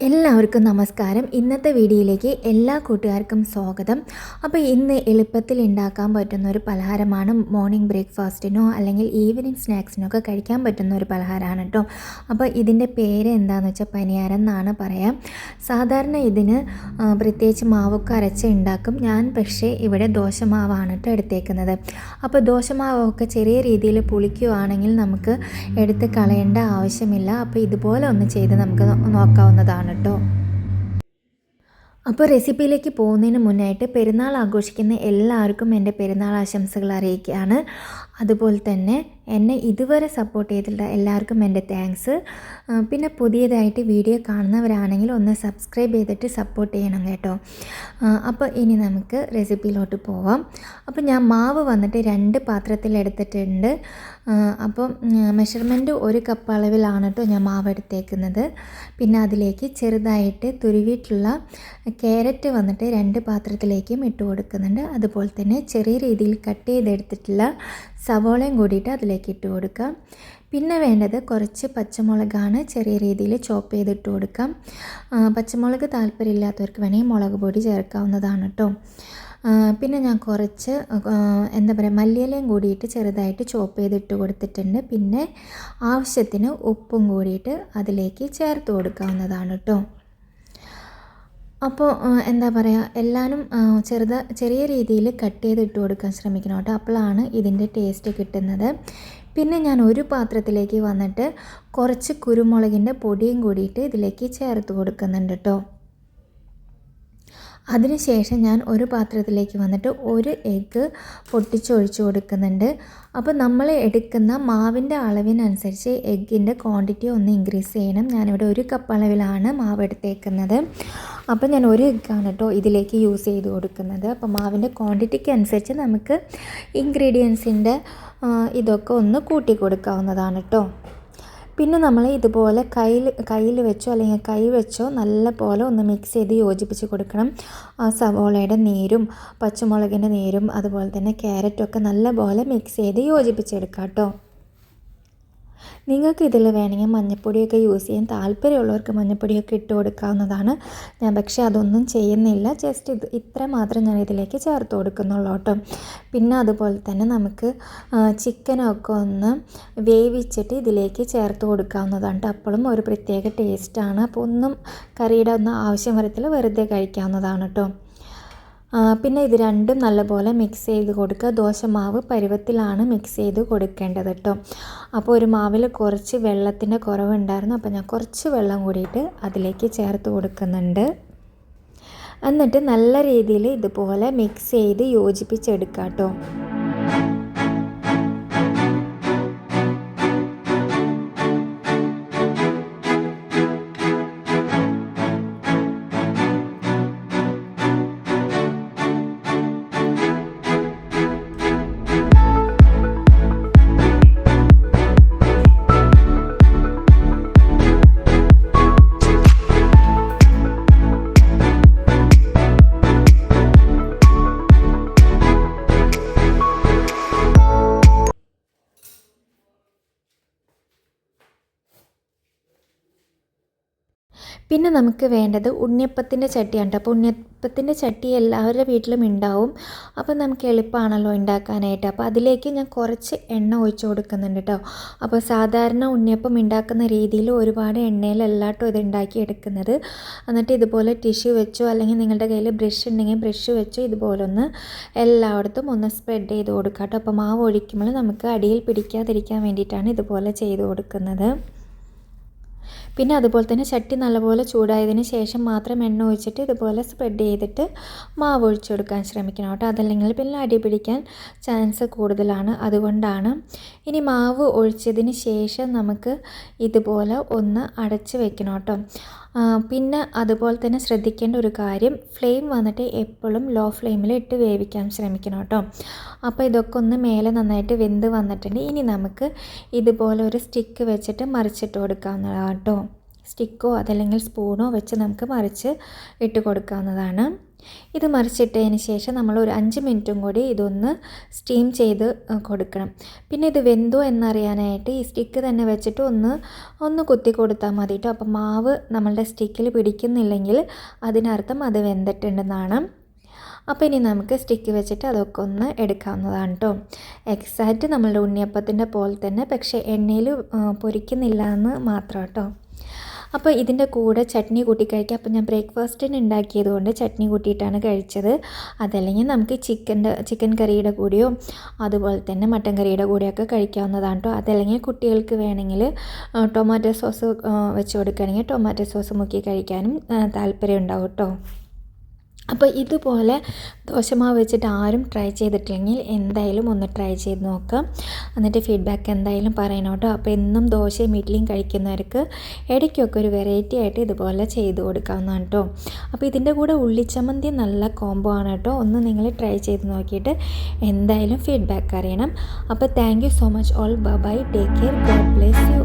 എല്ലാവർക്കും നമസ്കാരം. ഇന്നത്തെ വീഡിയോയിലേക്ക് എല്ലാ കൂട്ടുകാർക്കും സ്വാഗതം. അപ്പോൾ ഇന്ന് എളുപ്പത്തിൽ ഉണ്ടാക്കാൻ പറ്റുന്ന ഒരു പലഹാരമാണ് മോർണിംഗ് ബ്രേക്ക്ഫാസ്റ്റിനോ അല്ലെങ്കിൽ ഈവനിങ് സ്നാക്സിനോ ഒക്കെ കഴിക്കാൻ പറ്റുന്ന ഒരു പലഹാരമാണ് കേട്ടോ. അപ്പോൾ ഇതിന്റെ പേര് എന്താണെന്ന് വെച്ചാൽ പനിയാരം എന്നാണ് പറയാം. സാധാരണ ഇതിന് പ്രത്യേകിച്ച് മാവൊക്കെ അരച്ച് ഉണ്ടാക്കും. ഞാൻ പക്ഷേ ഇവിടെ ദോശമാവാണ് കേട്ടോ എടുത്തേക്കുന്നത്. അപ്പോൾ ദോശമാവൊക്കെ ചെറിയ രീതിയിൽ പുളിക്കുവാണെങ്കിൽ നമുക്ക് എടുത്ത് കളയേണ്ട ആവശ്യമില്ല. അപ്പോൾ ഇതുപോലെ ഒന്ന് ചെയ്ത് നമുക്ക് നോ- നോക്കാവുന്നതാണ് കേട്ടോ. അപ്പോൾ റെസിപ്പിയിലേക്ക് പോകുന്നതിന് മുന്നായിട്ട് പെരുന്നാൾ ആഘോഷിക്കുന്ന എല്ലാവർക്കും എന്റെ പെരുന്നാൾ ആശംസകൾ അറിയിക്കുകയാണ്. അതുപോലെ തന്നെ എന്നെ ഇതുവരെ സപ്പോർട്ട് ചെയ്തിട്ടുള്ള എല്ലാവർക്കും എന്റെ താങ്ക്സ് പിന്നെ പുതിയതായിട്ട് വീഡിയോ കാണുന്നവരാണെങ്കിൽ ഒന്ന് സബ്സ്ക്രൈബ് ചെയ്തിട്ട് സപ്പോർട്ട് ചെയ്യണം കേട്ടോ. അപ്പോൾ ഇനി നമുക്ക് റെസിപ്പിയിലോട്ട് പോവാം. അപ്പോൾ ഞാൻ മാവ് വന്നിട്ട് രണ്ട് പാത്രത്തിൽ എടുത്തിട്ടുണ്ട്. അപ്പം മെഷർമെന്റ് ഒരു കപ്പ് അളവിലാണ് കേട്ടോ ഞാൻ മാവ് എടുത്തേക്കുന്നത്. പിന്നെ അതിലേക്ക് ചെറുതായിട്ട് തുരുവിയിട്ടുള്ള ക്യാരറ്റ് വന്നിട്ട് രണ്ട് പാത്രത്തിലേക്കും ഇട്ട് കൊടുക്കുന്നുണ്ട്. അതുപോലെ തന്നെ ചെറിയ രീതിയിൽ കട്ട് ചെയ്തെടുത്തിട്ടുള്ള സവോളയും കൂടിയിട്ട് അതിലേക്ക് ഇട്ട് കൊടുക്കാം പിന്നെ വേണ്ടത് കുറച്ച് പച്ചമുളകാണ് ചെറിയ രീതിയിൽ ചോപ്പ് ചെയ്തിട്ട് കൊടുക്കാം പച്ചമുളക് താല്പര്യമില്ലാത്തവർക്ക് വേണമെങ്കിൽ മുളക് പൊടി ചേർക്കാവുന്നതാണ് കേട്ടോ പിന്നെ ഞാൻ കുറച്ച് എന്താ പറയുക മല്ലിയിലയും കൂടിയിട്ട് ചെറുതായിട്ട് ചോപ്പ് ചെയ്തിട്ട് കൊടുത്തിട്ടുണ്ട്. പിന്നെ ആവശ്യത്തിന് ഉപ്പും കൂടിയിട്ട് അതിലേക്ക് ചേർത്ത് കൊടുക്കാവുന്നതാണ് കേട്ടോ അപ്പോൾ എന്താ പറയുക എല്ലാവരും ചെറുത ചെറിയ രീതിയിൽ കട്ട് ചെയ്ത് ഇട്ട് കൊടുക്കാൻ ശ്രമിക്കണം കേട്ടോ. അപ്പോഴാണ് ഇതിന്റെ ടേസ്റ്റ് കിട്ടുന്നത്. പിന്നെ ഞാൻ ഒരു പാത്രത്തിലേക്ക് വന്നിട്ട് കുറച്ച് കുരുമുളകിന്റെ പൊടിയും കൂടിയിട്ട് ഇതിലേക്ക് ചേർത്ത് കൊടുക്കുന്നുണ്ട് കേട്ടോ. അതിനുശേഷം ഞാൻ ഒരു പാത്രത്തിലേക്ക് വന്നിട്ട് ഒരു എഗ്ഗ് പൊട്ടിച്ചൊഴിച്ച് കൊടുക്കുന്നുണ്ട്. അപ്പോൾ നമ്മൾ എടുക്കുന്ന മാവിന്റെ അളവിനനുസരിച്ച് എഗ്ഗിന്റെ ക്വാണ്ടിറ്റി ഒന്ന് ഇൻക്രീസ് ചെയ്യണം. ഞാനിവിടെ ഒരു കപ്പ് അളവിലാണ് മാവ് എടുത്തേക്കുന്നത്. അപ്പോൾ ഞാൻ ഒരു എഗ്ഗാണ് കേട്ടോ ഇതിലേക്ക് യൂസ് ചെയ്ത് കൊടുക്കുന്നത്. അപ്പോൾ മാവിന്റെ ക്വാണ്ടിറ്റിക്ക് അനുസരിച്ച് നമുക്ക് ഇൻഗ്രീഡിയൻസിന്റെ ഇതൊക്കെ ഒന്ന് കൂട്ടി കൊടുക്കാവുന്നതാണ് കേട്ടോ. പിന്നെ നമ്മൾ ഇതുപോലെ കയ്യിൽ കയ്യിൽ വെച്ചോ അല്ലെങ്കിൽ കൈ വെച്ചോ നല്ല പോലെ ഒന്ന് മിക്സ് ചെയ്ത് യോജിപ്പിച്ച് കൊടുക്കണം. സവോളയുടെ നീരും പച്ചമുളകിന്റെ നീരും അതുപോലെ തന്നെ ക്യാരറ്റും ഒക്കെ നല്ല പോലെ മിക്സ് ചെയ്ത് യോജിപ്പിച്ചെടുക്കാം കേട്ടോ നിങ്ങൾക്ക് ഇതിൽ വേണമെങ്കിൽ മഞ്ഞപ്പൊടിയൊക്കെ യൂസ് ചെയ്യാൻ താല്പര്യമുള്ളവർക്ക് മഞ്ഞപ്പൊടിയൊക്കെ ഇട്ട് കൊടുക്കാവുന്നതാണ്. ഞാൻ പക്ഷേ അതൊന്നും ചെയ്യുന്നില്ല. ജസ്റ്റ് ഇത് ഇത്ര മാത്രം ഞാൻ ഇതിലേക്ക് ചേർത്ത് കൊടുക്കുന്നുള്ളൂ കേട്ടോ. പിന്നെ അതുപോലെ തന്നെ നമുക്ക് ചിക്കനൊക്കെ ഒന്ന് വേവിച്ചിട്ട് ഇതിലേക്ക് ചേർത്ത് കൊടുക്കാവുന്നതാണ് അപ്പോഴും ഒരു പ്രത്യേക ടേസ്റ്റാണ് അപ്പോൾ ഒന്നും കറിയുടെ ഒന്നും ആവശ്യം വരത്തില്ല. വെറുതെ കഴിക്കാവുന്നതാണ് കേട്ടോ. പിന്നെ ഇത് രണ്ടും നല്ലപോലെ മിക്സ് ചെയ്ത് കൊടുക്കുക. ദോശമാവ് പരുവത്തിലാണ് മിക്സ് ചെയ്ത് കൊടുക്കേണ്ടത് കേട്ടോ അപ്പോൾ ഒരു മാവിൽ കുറച്ച് വെള്ളത്തിന്റെ കുറവുണ്ടായിരുന്നു. അപ്പോൾ ഞാൻ കുറച്ച് വെള്ളം കൂടിയിട്ട് അതിലേക്ക് ചേർത്ത് കൊടുക്കുന്നുണ്ട്. എന്നിട്ട് നല്ല രീതിയിൽ ഇതുപോലെ മിക്സ് ചെയ്ത് യോജിപ്പിച്ചെടുക്കാം കേട്ടോ പിന്നെ നമുക്ക് വേണ്ടത് ഉണ്ണിയപ്പത്തിന്റെ ചട്ടിയാണ് ട്ടോ. അപ്പോൾ ഉണ്ണിയപ്പത്തിന്റെ ചട്ടി എല്ലാവരുടെ വീട്ടിലും ഉണ്ടാവും. അപ്പോൾ നമുക്ക് എളുപ്പമാണല്ലോ ഉണ്ടാക്കാനായിട്ട്. അപ്പോൾ അതിലേക്ക് ഞാൻ കുറച്ച് എണ്ണ ഒഴിച്ചു കൊടുക്കുന്നുണ്ട് കേട്ടോ. അപ്പോൾ സാധാരണ ഉണ്ണിയപ്പം ഉണ്ടാക്കുന്ന രീതിയിൽ ഒരുപാട് എണ്ണയിലല്ലാട്ടോ ഇത് ഉണ്ടാക്കി എടുക്കുന്നത്. എന്നിട്ട് ഇതുപോലെ ടിഷ്യൂ വെച്ചോ അല്ലെങ്കിൽ നിങ്ങളുടെ കയ്യിൽ ബ്രഷ് ഉണ്ടെങ്കിൽ ബ്രഷ് വെച്ചോ ഇതുപോലെ ഒന്ന് എല്ലായിടത്തും ഒന്ന് സ്പ്രെഡ് ചെയ്ത് കൊടുക്കാം കേട്ടോ. അപ്പോൾ മാവ് ഒഴിക്കുമ്പോൾ നമുക്ക് അടിയിൽ പിടിക്കാതിരിക്കാൻ വേണ്ടിയിട്ടാണ് ഇതുപോലെ ചെയ്ത് കൊടുക്കുന്നത്. പിന്നെ അതുപോലെ തന്നെ ചട്ടി നല്ലപോലെ ചൂടായതിന് ശേഷം മാത്രം എണ്ണ ഒഴിച്ചിട്ട് ഇതുപോലെ സ്പ്രെഡ് ചെയ്തിട്ട് മാവ് ഒഴിച്ചു കൊടുക്കാൻ ശ്രമിക്കണം കേട്ടോ. അതല്ലെങ്കിൽ പിന്നെ അടി പിടിക്കാൻ ചാൻസ് കൂടുതലാണ്. അതുകൊണ്ടാണ് ഇനി മാവ് ഒഴിച്ചതിന് ശേഷം നമുക്ക് ഇതുപോലെ ഒന്ന് അടച്ച് വെക്കണം കേട്ടോ. പിന്നെ അതുപോലെ തന്നെ ശ്രദ്ധിക്കേണ്ട ഒരു കാര്യം ഫ്ലെയിം വന്നിട്ട് എപ്പോഴും ലോ ഫ്ലെയിമിൽ ഇട്ട് വേവിക്കാൻ ശ്രമിക്കണം കേട്ടോ. അപ്പോൾ ഇതൊക്കെ ഒന്ന് മേലെ നന്നായിട്ട് വെന്ത് വന്നിട്ടുണ്ട്. ഇനി നമുക്ക് ഇതുപോലെ ഒരു സ്റ്റിക്ക് വെച്ചിട്ട് മറിച്ചിട്ട് കൊടുക്കാവുന്നതാണ് കേട്ടോ. സ്റ്റിക്കോ അതല്ലെങ്കിൽ സ്പൂണോ വെച്ച് നമുക്ക് മറിച്ച് ഇട്ട് കൊടുക്കാവുന്നതാണ്. ഇത് മറിച്ചിട്ടതിന് ശേഷം നമ്മൾ ഒരു അഞ്ച് മിനിറ്റും കൂടി ഇതൊന്ന് സ്റ്റീം ചെയ്ത് കൊടുക്കണം. പിന്നെ ഇത് വെന്തോ എന്നറിയാനായിട്ട് ഈ സ്റ്റിക്ക് തന്നെ വെച്ചിട്ട് ഒന്ന് ഒന്ന് കുത്തി കൊടുത്താൽ മതി കേട്ടോ അപ്പോൾ മാവ് നമ്മളുടെ സ്റ്റിക്കിൽ പിടിക്കുന്നില്ലെങ്കിൽ അതിനർത്ഥം അത് വെന്തിട്ടുണ്ടെന്നാണ്. അപ്പോൾ ഇനി നമുക്ക് സ്റ്റിക്ക് വെച്ചിട്ട് അതൊക്കെ ഒന്ന് എടുക്കാവുന്നതാണ് കേട്ടോ എക്സാക്റ്റ് നമ്മളുടെ ഉണ്ണിയപ്പത്തിന്റെ പോലെ തന്നെ പക്ഷേ എണ്ണയിൽ പൊരിക്കുന്നില്ല എന്ന് മാത്രം കേട്ടോ അപ്പോൾ ഇതിന്റെ കൂടെ ചട്നി കൂട്ടി കഴിക്കുക അപ്പോൾ ഞാൻ ബ്രേക്ക്ഫാസ്റ്റിന് ഉണ്ടാക്കിയത് കൊണ്ട് ചട്നി കൂട്ടിയിട്ടാണ് കഴിച്ചത്. അതല്ലെങ്കിൽ നമുക്ക് ചിക്കന്റെ ചിക്കൻ കറിയുടെ കൂടെയോ അതുപോലെ തന്നെ മട്ടൻ കറിയുടെ കൂടെയൊക്കെ കഴിക്കാവുന്നതാണ് കേട്ടോ അതല്ലെങ്കിൽ കുട്ടികൾക്ക് വേണമെങ്കിൽ ടൊമാറ്റോ സോസ് വെച്ച് കൊടുക്കുകയാണെങ്കിൽ ടൊമാറ്റോ സോസ് മുക്കി കഴിക്കാനും താല്പര്യം ഉണ്ടാവും കേട്ടോ അപ്പോൾ ഇതുപോലെ ദോശമാവ് വെച്ചിട്ട് ആരും ട്രൈ ചെയ്തിട്ടില്ലെങ്കിൽ എന്തായാലും ഒന്ന് ട്രൈ ചെയ്ത് നോക്കാം. എന്നിട്ട് ഫീഡ്ബാക്ക് എന്തായാലും പറയണം കേട്ടോ. അപ്പോൾ എന്നും ദോശയും ഇഡ്ഡലിയും കഴിക്കുന്നവർക്ക് ഇടയ്ക്കൊക്കെ ഒരു വെറൈറ്റി ആയിട്ട് ഇതുപോലെ ചെയ്ത് കൊടുക്കാവുന്നതാണ് കേട്ടോ. അപ്പോൾ ഇതിന്റെ കൂടെ ഉള്ളിച്ചമ്മന്തി നല്ല കോംബോ ആണ് കേട്ടോ. ഒന്ന് നിങ്ങൾ ട്രൈ ചെയ്ത് നോക്കിയിട്ട് എന്തായാലും ഫീഡ്ബാക്ക് അറിയണം. അപ്പോൾ thank so much all bye take care God bless you